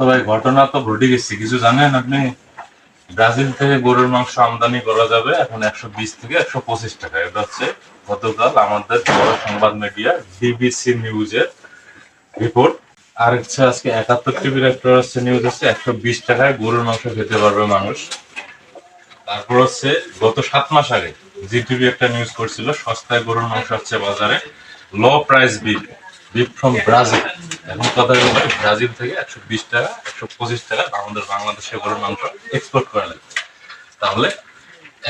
তো ভাই, ঘটনা তো ঘটে গেছে, কিছু জানেন আপনি? ব্রাজিল থেকে গরুর মাংস আমদানি করা যাবে এখন একশো বিশ থেকে একশো পঁচিশ টাকা। এটা হচ্ছে গতকাল আমাদের বড় সংবাদ মিডিয়া, বিবিসি নিউজের রিপোর্ট। আর হচ্ছে আজকে একাত্তর টিভির একটা হচ্ছে নিউজ হচ্ছে, একশো বিশ টাকায় গরুর মাংস খেতে পারবে মানুষ। তারপর হচ্ছে গত সাত মাস আগে জি টিভি একটা নিউজ করছিল, সস্তায় গরুর মাংস হচ্ছে বাজারে low price beef beef from Brazil এখন কথা হলো ব্রাজিল থেকে একশো বিশ টাকা, একশো পঁচিশ টাকা আমাদের বাংলাদেশে গরুর মাংস এক্সপোর্ট করা লাগে তাহলে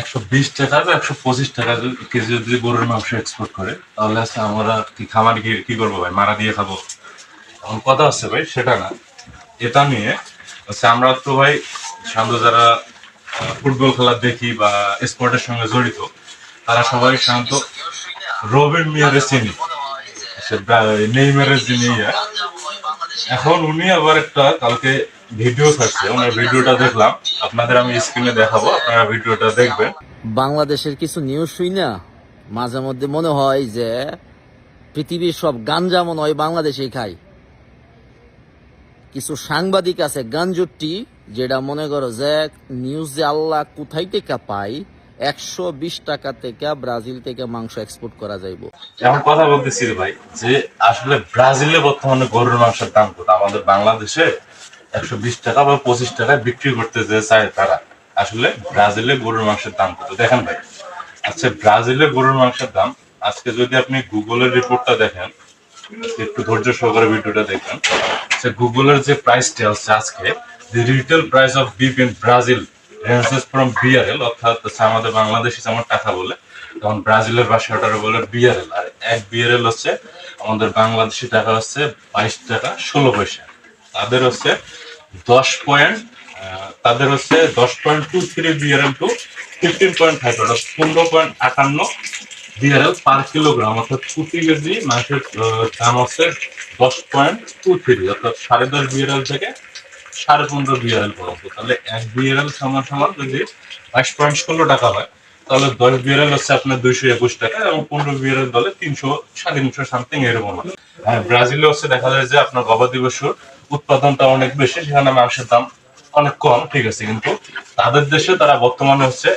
একশো বিশ টাকা বা একশো পঁচিশ টাকা কেজি যদি গরুর মাংস এক্সপোর্ট করে, তাহলে আছে আমরা কি খামার গিয়ে কি করব ভাই? মারা দিয়ে খাব। এখন কথা হচ্ছে ভাই, সেটা না। এটা নিয়ে হচ্ছে আমরা তো ভাই সাধারণত যারা ফুটবল খেলা দেখি বা স্পোর্টের সঙ্গে জড়িত, তারা সবাই সাধারণত রবিন মিয়ারে চিনি। নেইমারের যিনি। এখন উনি আবার একটা কালকে ভিডিও ছাড়ছে, ওনার ভিডিওটা দেখলাম আপনাদের আমি স্ক্রিনে দেখাবো, আপনারা ভিডিওটা দেখবেন বাংলাদেশের কিছু নিউজ শুই না, মাঝে মধ্যে মনে হয় যে পৃথিবীর সব গাঞ্জা মনে হয় বাংলাদেশেই খায় কিছু সাংবাদিক আছে গাঞ্জুটি যেটা মনে করো যে নিউজ যে আল্লাহ কোথায় থেকে পাই একশো বিশ টাকা থেকে ব্রাজিল থেকে মাংস এক্সপোর্ট করা যাইব। এখন কথা বলতেছি ভাই, যে আসলে ব্রাজিলে বর্তমানে গরুর মাংসের দাম কত? আমাদের বাংলাদেশে একশো বিশ টাকা বা পঁচিশ টাকায় বিক্রি করতে যে চায় তারা। আসলে ব্রাজিলে গরুর মাংসের দাম কত? দেখেন ভাই আচ্ছা ব্রাজিলে গরুর মাংসের দাম, আজকে যদি আপনি গুগলের রিপোর্টটা দেখেন, একটু ধৈর্য সহকারে ভিডিওটা দেখবেন সে গুগলের যে প্রাইসটা হচ্ছে আজকে the retail price of beef in Brazil from BRL অর্থাৎ আমাদের বাংলাদেশি যেমন টাকা বলে, তখন ব্রাজিলের ভাষায় ওটারে বলে বিআরএল আর এক বিআরএল হচ্ছে আমাদের বাংলাদেশি টাকা হচ্ছে বাইশ টাকা ষোলো পয়সা। তাদের হচ্ছে দশ পয়েন্ট তাদের হচ্ছে দশ point two three BRL to fifteen point five অর্থাৎ পনেরো পয়েন্ট আটান্ন বিআরএল পার কিলোগ্রাম অর্থাৎ প্রতি কেজি মাংসের দাম হচ্ছে দশ পয়েন্ট টু থ্রি অর্থাৎ সাড়ে দশ বিআরএল থেকে সাড়ে পনেরো বিআরএল তাহলে এক সমান সমান যদি বাইশ পয়েন্ট ষোলো টাকা হয়, তাহলে দশ বিআরএল হচ্ছে আপনার দুইশো একুশ টাকা এবং পনেরো বিআরএল দলে তিনশো, সাড়ে তিনশো সামথিং এরকম ব্রাজিলে হচ্ছে দেখা যায় যে আপনার গবাদি পশুর উৎপাদনটা অনেক বেশি, সেখানে মাংসের দাম অনেক কম, ঠিক আছে, কিন্তু তাদের দেশে তারা বর্তমানে হচ্ছে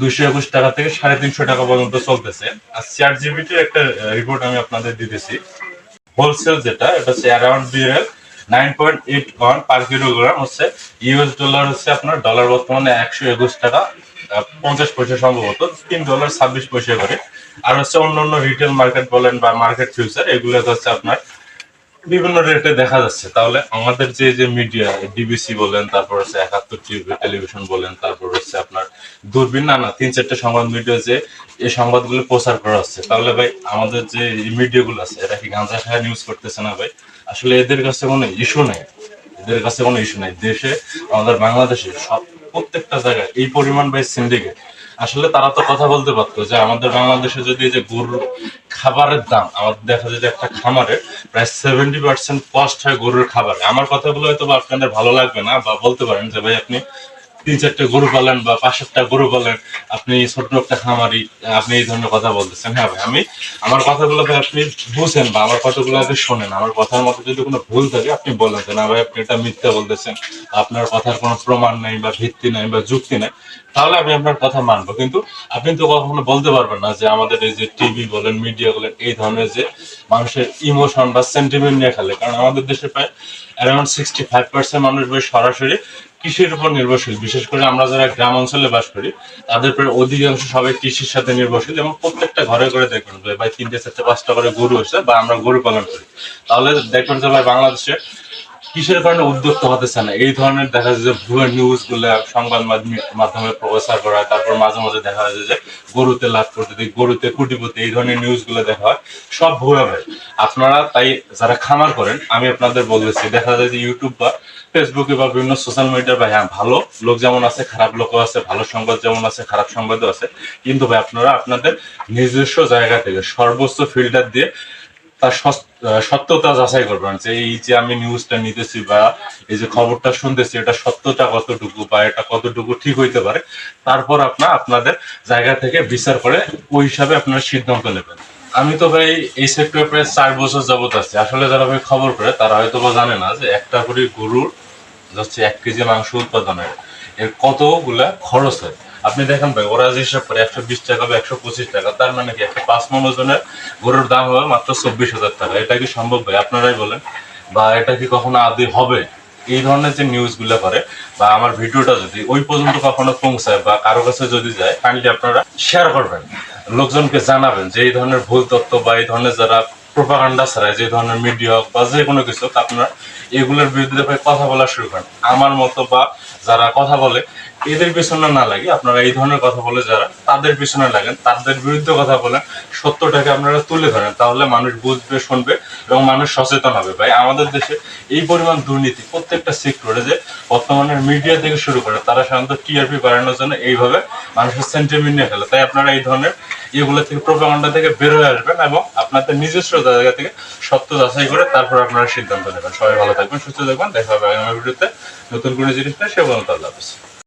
দুইশো একুশ টাকা থেকে সাড়ে তিনশো টাকা পর্যন্ত চলতেছে। আর সিআর জিবিটির একটা রিপোর্ট আমি আপনাদের দিতেছি। হোলসেল যেটা, এটা হচ্ছে অ্যারাউন্ড বিয়ার নাইন পয়েন্ট হচ্ছে ইউএস ডলার হচ্ছে আপনার ডলার বর্তমানে একশো একুশ টাকা পঞ্চাশ পয়সা সম্ভবত, তিন ডলার ছাব্বিশ পয়সা করে। আর হচ্ছে রিটেল মার্কেট বলেন বা মার্কেট ফিউচার হচ্ছে আপনার বিভিন্ন রেটে দেখা যাচ্ছে। তাহলে আমাদের যে যে মিডিয়া ডিবিসি বলেন, তারপর হচ্ছে একাত্তর টিভি টেলিভিশন বলেন, তারপর হচ্ছে আপনার দূরবীন না না তিন, চারটে সংবাদ মিডিয়া যে এই সংবাদগুলো প্রচার করা হচ্ছে। তাহলে ভাই, আমাদের যে মিডিয়াগুলো আছে এটা কি গাঁজা খায় নিউজ করতেছে না ভাই? আসলে এদের কাছে কোনো ইস্যু নেই। এদের কাছে কোনো ইস্যু নেই। দেশে, আমাদের বাংলাদেশে সব, প্রত্যেকটা জায়গায় এই পরিমাণ ভাই সিন্ডিকেট আসলে তারা তো কথা বলতে পারতো যে আমাদের বাংলাদেশে যদি যে গরুর খাবারের দাম, আমার দেখা যায় যে একটা খামারে প্রায় সেভেন্টি পার্সেন্ট কস্ট হয় গরুর খাবার। আমার কথাগুলো হয়তো বা আপনাদের ভালো লাগবে না বা বলতে পারেন যে ভাই আপনি তিন চারটে গরু পালেন বা পাঁচ সাতটা গরু পালেন, আপনি ছোট্ট একটা খামারি, আপনি এই ধরনের কথা বলতেছেন। হ্যাঁ ভাই, আমি, আমার কথাগুলো ভাই আপনি বুঝেন বা আমার কথাগুলো আপনি শোনেন। আমার কথার মতো যদি কোনো ভুল থাকে, আপনি বলেন যে, না ভাই, আপনি এটা মিথ্যা বলতেছেন আপনার কথার কোনো প্রমাণ নেই বা ভিত্তি নেই বা যুক্তি নেই। তাহলে আমি আপনার কথা মানবো। কিন্তু আপনি তো কখনো বলতে পারবেন না যে, আমাদের এই যে টিভি বলেন, মিডিয়া বলেন, এই ধরনের যে মানুষের ইমোশন বা সেন্টিমেন্ট নিয়ে খেলে। কারণ আমাদের দেশে প্রায় অ্যারাউন্ড সিক্সটি ফাইভ পার্সেন্ট মানুষ ভাই সরাসরি কৃষির উপর নির্ভরশীল। বিশেষ করে আমরা যারা গ্রাম অঞ্চলে বাস করি, তাদের প্রায় অধিকাংশ সবাই কৃষির সাথে নির্ভরশীল এবং প্রত্যেকটা ঘরে ঘরে দেখবেন ভাই তিনটে চারটে, পাঁচটা করে গরু হচ্ছে বা আমরা গরু পালন করি। তাহলে দেখবেন যে ভাই বাংলাদেশে কিসের কারণে উদ্যোক্তা হতেছে না? এই ধরনের দেখা যায় যে ভুয়া নিউজগুলো সংবাদ মাধ্যমে- প্রচার করা হয়, তারপর মাঝে মাঝে দেখা যায় যে গরুতে লাভ করতে গরুতে কুটিপতি, এই ধরনের নিউজগুলো দেখা হয়। সব ভুয়া ভাই। আপনারা তাই যারা খামার করেন, আমি আপনাদের বলতেছি, দেখা যায় যে ইউটিউব বা ফেসবুকে বা বিভিন্ন সোশ্যাল মিডিয়া বা হ্যাঁ ভালো লোক যেমন আছে, খারাপ লোকও আছে, ভালো সংবাদ যেমন আছে, খারাপ সংবাদও আছে। কিন্তু ভাই, আপনারা আপনাদের নিজস্ব জায়গা থেকে সর্বোচ্চ ফিল্টার দিয়ে তার সত্যতা যাচাই করবেন যে এই যে আমি নিউজটা নিতেছি বা এই যে খবরটা শুনতেছি, এটা সত্যটা কতটুকু বা এটা কতটুকু ঠিক হইতে পারে, তারপর আপনার, আপনাদের জায়গা থেকে বিচার করে ওই হিসাবে আপনারা সিদ্ধান্ত নেবেন। আমি তো ভাই এই সেক্টরে প্রায় চার বছর যাবত আছি। আসলে যারা ভাই খবর করে, তারা হয়তো বা জানে না যে একটা করে গরুর, হচ্ছে এক কেজি মাংস উৎপাদনের, এর কতগুলা খরচ হয়। আপনি দেখেন ভাই, ওরা যে হিসাব করে একশো বিশ টাকা বা একশো পঁচিশ টাকা, তার মানে কি একটা পাঁচ মন ওজনের গরুর দাম হবে মাত্র চব্বিশ হাজার টাকা। এটা কি সম্ভব ভাই? আপনারাই বলেন। বা এটা কি কখনো আদি হবে? এই ধরনের যে নিউজগুলো করে, বা আমার ভিডিওটা যদি ওই পর্যন্ত কখনো পৌঁছায় বা কারও কাছে যদি যায় কাইন্ডলি আপনারা শেয়ার করবেন। লোকজনকে জানাবেন যে এই ধরনের ভুল তথ্য বা এই ধরনের যারা প্রোপাগান্ডা ছাড়ায়, যে ধরনের মিডিয়া হোক বা যে কোনো কিছু আপনারা এগুলোর বিরুদ্ধে কথা বলা শুরু করেন। আমার মতো বা যারা কথা বলে, এদের পিছনে না লাগে আপনারা এই ধরনের কথা বলে যারা, তাদের পিছনে লাগেন, তাদের বিরুদ্ধে কথা বলেন, সত্যটাকে আপনারা তুলে ধরেন, তাহলে মানুষ বুঝবে, শুনবে এবং মানুষ সচেতন হবে। ভাই, আমাদের দেশে এই পরিমাণ দুর্নীতি প্রত্যেকটা সেক্টরে যে বর্তমানের মিডিয়া থেকে শুরু করে, তারা সাধারণত টিআরপি বাড়ানোর জন্য এইভাবে মানুষের সেন্টিমেন্ট নিয়ে ফেলে। তাই আপনারা এই ধরনের এগুলো থেকে প্রোপাগান্ডা থেকে বের হয়ে আসবেন এবং আপনাদের নিজস্ব জায়গা থেকে সত্য যাচাই করে তারপর আপনারা সিদ্ধান্ত নেবেন। সবাই ভালো থাকবেন, সুস্থ থাকবেন, দেখা হবে আগামী ভিডিওতে। নতুন কোনো জিনিস নিয়ে সে পর্যন্ত আল্লাহ হাফেজ।